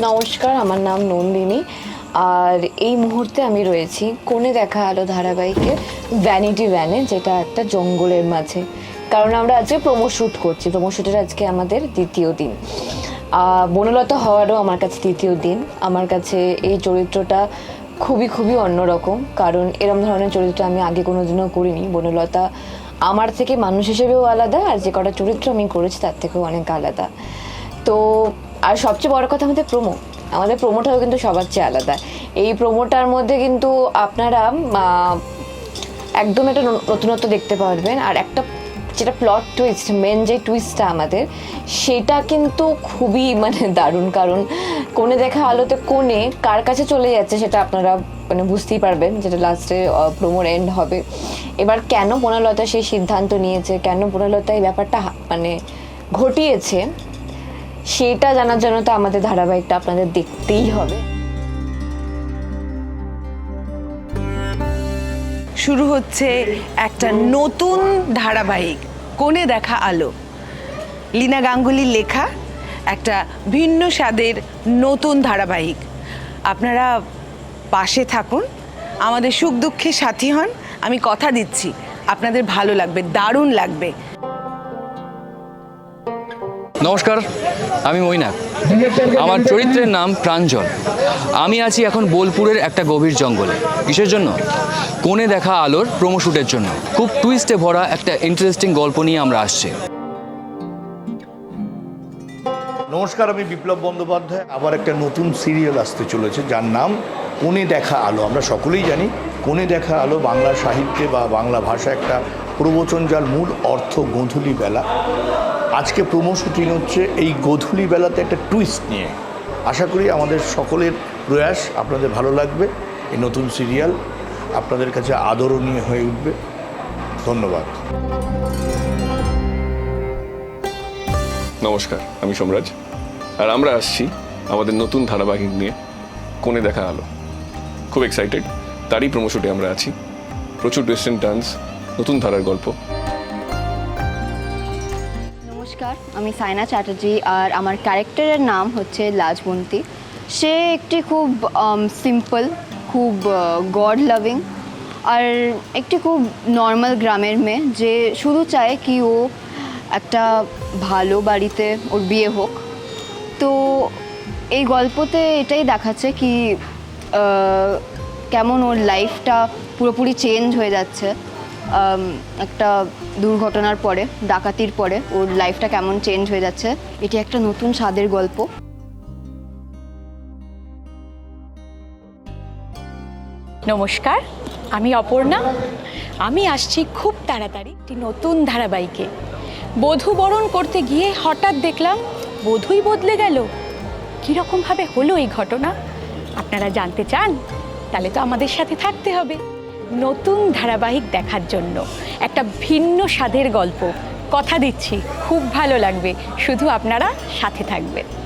নমস্কার, আমার নাম নন্দিনী। আর এই মুহূর্তে আমি রয়েছি কোণে দেখা আলো ধারাবাহিকের ভ্যানিটি ভ্যানে যেটা একটা জঙ্গলের মাঝে। কারণ আমরা আজকে প্রোমো শ্যুট করছি। প্রোমো শ্যুটের আজকে আমাদের দ্বিতীয় দিন। বনলতা হওয়ারও আমার কাছে দ্বিতীয় দিন। আমার কাছে এই চরিত্রটা খুবই খুবই অন্যরকম। কারণ এরম ধরনের চরিত্র আমি আগে কোনোদিনও করিনি। বনলতা আমার থেকে মানুষ হিসেবেও আলাদা, আর যে কটা চরিত্র আমি করেছি তার থেকেও অনেক আলাদা। তো, আর সবচেয়ে বড় কথা আমাদের প্রোমো আমাদের প্রোমোটাও কিন্তু সবার চেয়ে আলাদা। এই প্রোমোটার মধ্যে কিন্তু আপনারা একদম একটা নতুনত্ব দেখতে পারবেন। আর একটা যেটা প্লট টুইস্ট মেন যে টুইস্টটা আমাদের, সেটা কিন্তু খুবই মানে দারুণ। কারণ কোণে দেখা আলোতে কোণে কার কাছে চলে যাচ্ছে সেটা আপনারা মানে বুঝতেই পারবেন যেটা লাস্টে প্রোমোর এন্ড হবে। এবার কেন বনলতা সেই সিদ্ধান্ত নিয়েছে? কেন বনলতা এই ব্যাপারটা মানে ঘটিয়েছে? সেটা জানার জন্য তো আমাদের ধারাবাহিকটা আপনাদের দেখতেই হবে। শুরু হচ্ছে একটা নতুন ধারাবাহিক, কোণে দেখা আলো। লীনা গাঙ্গুলির লেখা একটা ভিন্ন স্বাদের নতুন ধারাবাহিক। আপনারা পাশে থাকুন, আমাদের সুখ দুঃখে সাথী হন। আমি কথা দিচ্ছি, আপনাদের ভালো লাগবে, দারুণ লাগবে। নমস্কার, আমি মৈনাক। আমার চরিত্রের নাম প্রাঞ্জল। আমি আছি এখন বোলপুরের একটা গভীর জঙ্গলে। কিসের জন্য? কোণে দেখা আলোর প্রোমো শ্যুটের জন্য। খুব টুইস্টে ভরা একটা ইন্টারেস্টিং গল্প নিয়ে আমরা আসছি। নমস্কার, আমি বিপ্লব বন্দ্যোপাধ্যায়। আবার একটা নতুন সিরিয়াল আসতে চলেছে, যার নাম কোণে দেখা আলো। আমরা সকলেই জানি, কোণে দেখা আলো বাংলা সাহিত্যে বা বাংলা ভাষা একটা প্রবচন যার মূল অর্থ গোধূলি বেলা। আজকে প্রোমো শুটিং হচ্ছে এই গোধূলি বেলাতে একটা টুইস্ট নিয়ে। আশা করি আমাদের সকলের প্রয়াস, আপনাদের ভালো লাগবে। এই নতুন সিরিয়াল আপনাদের কাছে আদরণীয় হয়ে উঠবে। ধন্যবাদ। নমস্কার, আমি সোমরাজ। আর আমরা আসছি আমাদের নতুন ধারাবাহিক নিয়ে কোণে দেখা আলো। খুব এক্সাইটেড তারই প্রমোশুটে আমরা আছি। প্রচুর ওয়েস্টার্ন টার্নস নতুন ধারার গল্প। নমস্কার, আমি সাইনা চ্যাটার্জি আর আমার ক্যারেক্টারের নাম হচ্ছে লাজবন্তী। সে একটি খুব সিম্পল খুব গড লাভিং আর একটি খুব নর্মাল গ্রামের মেয়ে যে শুধু চায় কি ও একটা ভালো বাড়িতে ওর বিয়ে হোক। তো এই গল্পতে এটাই দেখাচ্ছে কি কেমন ওর লাইফটা পুরোপুরি চেঞ্জ হয়ে যাচ্ছে। একটা দুর্ঘটনার পরে, ডাকাতির পরে, ওর লাইফটা কেমন চেঞ্জ হয়ে যাচ্ছে, এটি একটা নতুন স্বাদের গল্প। নমস্কার, আমি অপর্ণা। আমি আসছি খুব তাড়াতাড়ি একটি নতুন ধারাবাহিকে। বধূ বরণ করতে গিয়ে হঠাৎ দেখলাম, বধূই বদলে গেল। কীরকমভাবে হলো এই ঘটনা? আপনারা জানতে চান? তাহলে তো আমাদের সাথে থাকতে হবে। নতুন ধারাবাহিক দেখার জন্য। একটা ভিন্ন স্বাদের গল্প। কথা দিচ্ছি, খুব ভালো লাগবে। শুধু আপনারা সাথে থাকবেন।